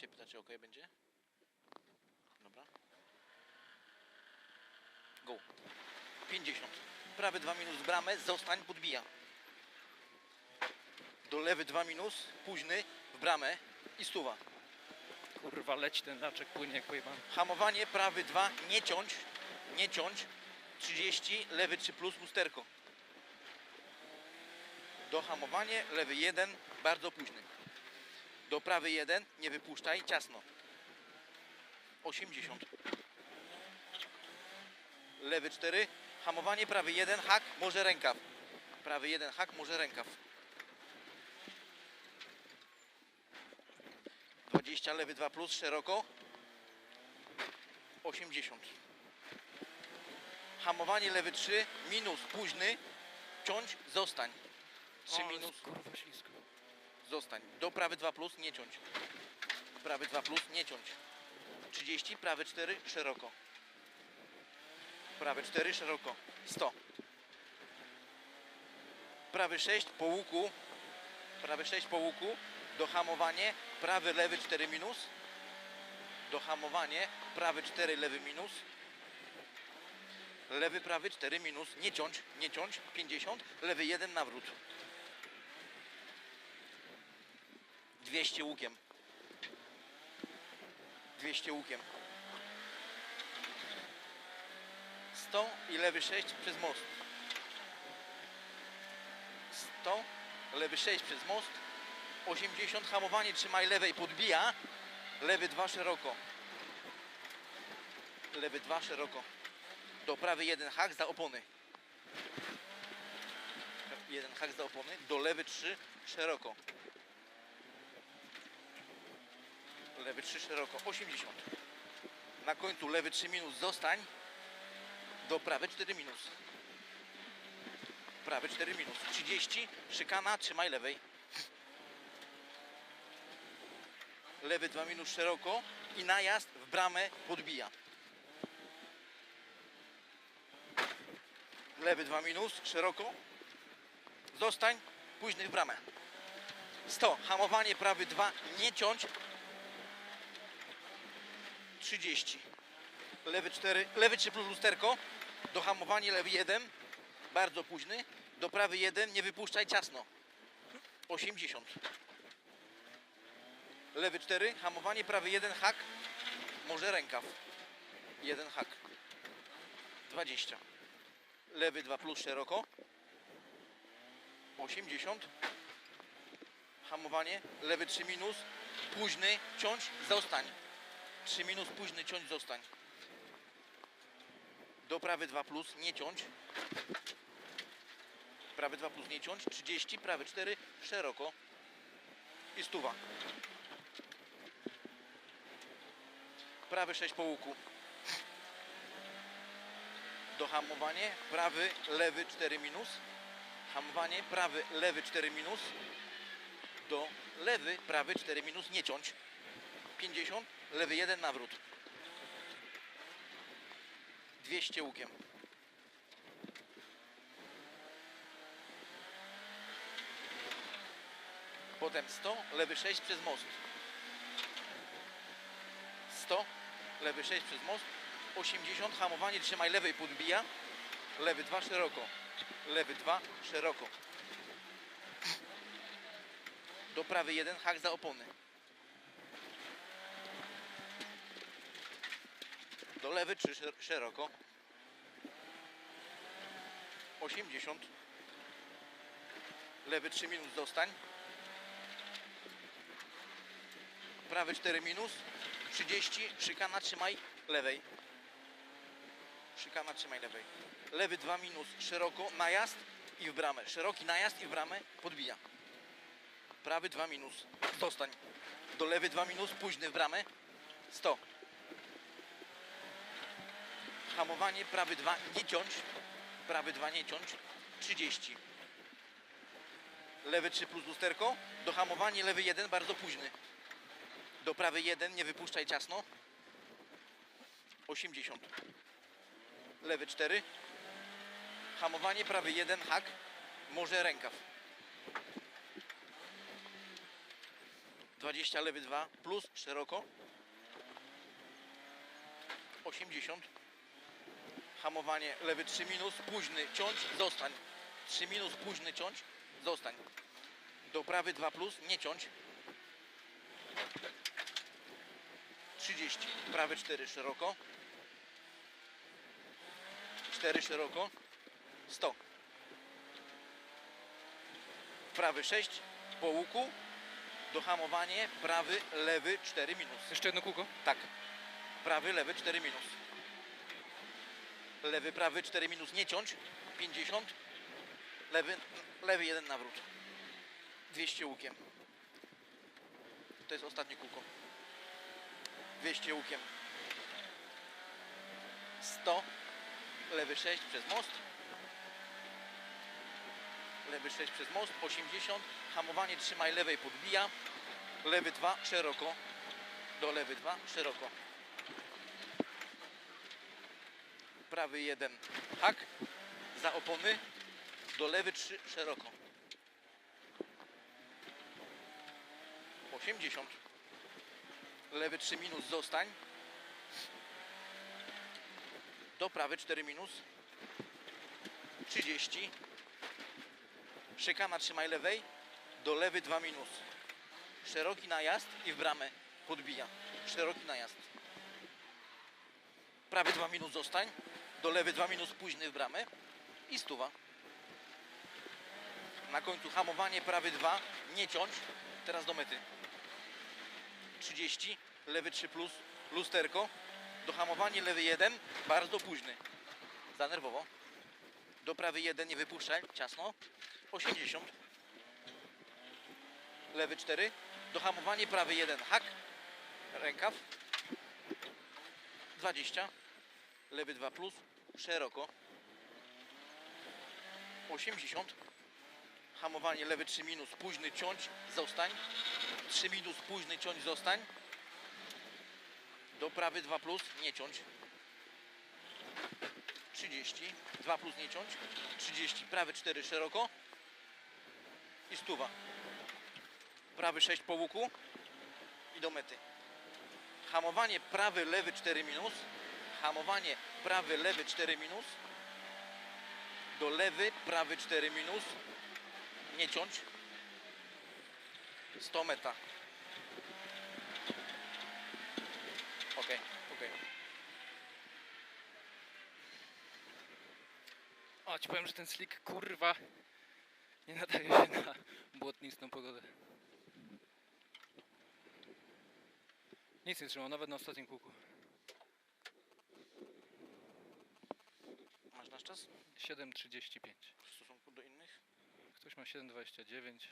się pyta, czy ok będzie. Dobra. Go. 50. Prawy 2 minus bramę, zostań, podbija. Do lewy 2 minus, późny, w bramę i stuwa. Kurwa, leci ten raczek, płynie jak pojebany. Hamowanie, prawy 2, nie ciąć, nie ciąć. 30, lewy 3 plus, lusterko. Do hamowanie, lewy 1, bardzo późny. Do prawy 1, nie wypuszczaj, ciasno. 80. Lewy 4, hamowanie, prawy 1, hak, może rękaw. Prawy 1, hak, może rękaw. 20, lewy 2 plus, szeroko. 80. Hamowanie lewy 3, minus, późny, ciąć, zostań. 3 O, minus, Kurwa, ślisko. Zostań. Do prawy 2 plus, nie ciąć. Prawy 2 plus, nie ciąć. 30, prawy 4, szeroko. Prawy 4, szeroko. 100. Prawy 6, po łuku. Prawy 6 po łuku. Do hamowanie. Prawy, lewy 4 minus. Do hamowanie. Prawy 4, lewy minus. Lewy, prawy 4 minus. Nie ciąć, nie ciąć. 50. Lewy 1 nawrót. 200 łukiem. 200 łukiem. 100 i lewy 6 przez most. 100, lewy 6 przez most. 80 hamowanie trzymaj lewej podbija. Lewy 2 szeroko. Lewy 2 szeroko. Do prawy 1 hak za opony. Jeden hak za opony. Do lewy 3 szeroko. Lewy 3 szeroko. 80. Na końcu lewy 3 minus zostań. Do prawy 4 minus. Prawy 4 minus. 30. Szykana, trzymaj lewej. Lewy 2 minus szeroko. I najazd w bramę podbija. Lewy 2 minus szeroko. Zostań. Późny w bramę. 100. Hamowanie prawy 2. Nie ciąć. 30. Lewy 4, lewy 3 plus lusterko. Do hamowania lewy 1. Bardzo późny. Do prawy 1. Nie wypuszczaj ciasno. 80. Lewy 4. Hamowanie prawy 1. Hak. Może rękaw. 1 hak. 20. Lewy 2 plus szeroko. 80. Hamowanie. Lewy 3 minus. Późny. Ciąć. Zostań. 3 minus późny ciąć zostań. Do prawy 2 plus nie ciąć. Prawy 2 plus nie ciąć. 30, prawy 4 szeroko. I stuwa. Prawy 6 po łuku. Do hamowanie. Prawy, lewy 4 minus. Hamowanie. Prawy, lewy 4 minus. Do lewy, prawy 4 minus nie ciąć. 50, lewy 1 nawrót. 200 łukiem. Potem 100, lewy 6 przez most. 100, lewy 6 przez most. 80, hamowanie, trzymaj lewej, podbija. Lewy 2 szeroko. Lewy 2 szeroko. Do prawy 1, hak za opony. Do lewy 3 szer- szeroko. 80. Lewy 3 minus zostań. Prawy 4 minus. 30. Szykana trzymaj lewej. Szykana trzymaj lewej. Lewy 2 minus szeroko. Najazd i w bramę. Szeroki najazd i w bramę. Podbija. Prawy 2 minus. Zostań. Do lewy 2 minus. Późny w bramę. 100. Hamowanie, prawy 2, nie ciąć. Prawy 2, nie ciąć. 30. Lewy 3 plus lusterko. Do hamowania, lewy 1, bardzo późny. Do prawy 1, nie wypuszczaj ciasno. 80. Lewy 4. Hamowanie, prawy 1, hak. Może rękaw. 20 lewy 2 plus szeroko 80 hamowanie lewy 3 minus późny ciąć zostań. 3 minus późny ciąć zostań. Do prawy 2 plus nie ciąć. 30 prawy 4 szeroko. 4 szeroko. 100 prawy 6 po łuku. Dohamowanie prawy lewy 4 minus. Jeszcze jedno kółko. tak. Prawy, lewy, 4 minus. Lewy, prawy, 4 minus, nie ciąć. 50. Lewy, lewy, jeden nawrót. 200 łukiem. To jest ostatnie kółko. 200 łukiem. 100. Lewy 6 przez most. Lewy 6 przez most. 80. Hamowanie trzymaj lewej podbija. Lewy 2 szeroko do lewy 2, szeroko. Prawy 1, hak, za opony, do lewy 3, szeroko. 80. Lewy 3 minus, zostań. Do prawy 4 minus. 30. Szykana trzymaj lewej, do lewy 2 minus. Szeroki najazd i w bramę podbija. Szeroki najazd. Prawy 2 minus zostań. Do lewy 2 minus późny w bramę. I stuwa. Na końcu hamowanie prawy 2. Nie ciąć. Teraz do mety. 30. Lewy 3 plus. Lusterko. Do hamowania lewy 1. Bardzo późny. Za nerwowo. Do prawy 1 nie wypuszczaj. Ciasno. 80. Lewy 4. Do hamowania prawy 1. Hak rękaw 20 lewy 2 plus szeroko. 80 hamowanie lewy 3 minus późny ciąć zostań. 3 minus późny ciąć zostań. Do prawy 2 plus nie ciąć. 30 2 plus nie ciąć. 30 prawy 4 szeroko. I stuwa. Prawy 6 po łuku. I do mety. Hamowanie prawy, lewy 4 minus, hamowanie prawy, lewy 4 minus, do lewy, prawy 4 minus, nie ciąć, 100 meta. Ok, ok. O, ci powiem, że ten slick kurwa nie nadaje się na błotnistą pogodę. Nic nie trzymał, nawet na ostatnim kółku. 7.35. w stosunku do innych? Ktoś ma 7.29.